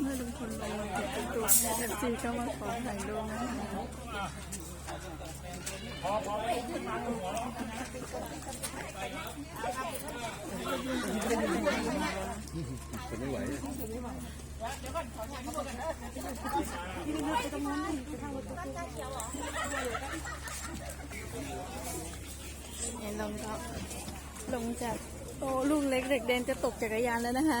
เมื่อลุงพลลงมาเก็บเป็นตัวเอฟซีก็มาขอถ่ายรูปนะคะเนี่ลงก็ลงจากโอ้ลูกเล็กเด็กเดนจะตกจักรยานแล้วนะคะ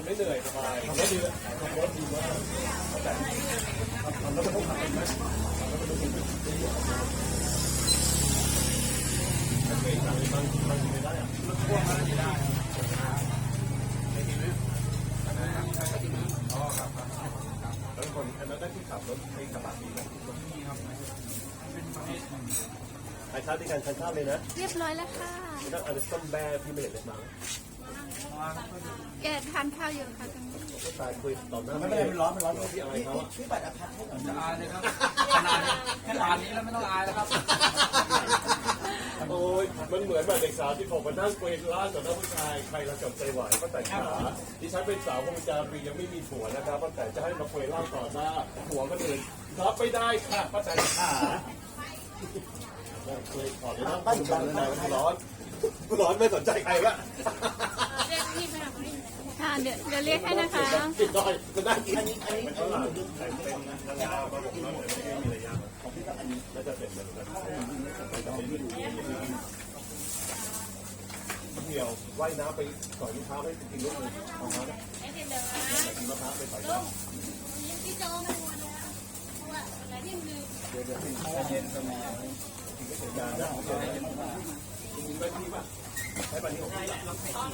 นไม่เหนื่อยสบายทำได้ดีเลยทำรถดีมากแต่ทำแล้วก็ต้องทำไหมทำแล้วก็ต้องเป็นไม่สั่งบางบางทีไม่ได้อะมันพวกมันไม่ได้อ๋อครับครับแล้วคนอันนั้นได้ที่ขับรถในกระบะดีไหมมีครับเป็นะใครชาติกันใครชาติเลยนะ เรียบร้อยแล้วค่ะแล้อันนี้ต้นแบร์ที่ไม่เห็นเลยมาแก ทานข้าวอยู่ค่ะตรงนี้ก็ตายคุยต่อหน้าไม่เป็นไรมันร้อนมันร้อนที่อะไรเขาอะช่วยบัตรอภัยให้หน่อยจะอายเลยครับขนาดนี้แค่ป่านนี้แล้วไม่ต้องอายแล้วครับ โอ้ยมันเหมือนแบบเด็กสาวที่ผมมานั่งคุยร้านต่อหน้าผู้ชายใครเราจับใจไหวป้าแต่ขาดิฉันเป็นสาววงจารียังไม่มีผัวนะครับป้าแต่จะให้มาคุยเล่าต่อหน้าผัวคนอื่นรับไม่ได้ค่ะป้าแต่ขาคุยขอเลยนะป้าอยู่บ้านเลยร้อนร้อนไม่สนใจใครละค่ะ เดี๋ยวเดี๋ยวเรียกให้นะคะกินหน่อยจะได้กินอันนี้อันนี้เป็นอัเท่านไหร่นี้แต่เป็นนางงามมาบอกว่าเหมือนไม่มีระยะน่าจะเป็นเหมือนกันเดี่ยวว่ายน้ำไปสอยมะพร้าวให้กินลูกเลยของเขาเนี่ยกินมะพร้าวไปสอยน้ำยานะมีใบที่ป่ะใช้ใบนี้ของพี่ป่ะ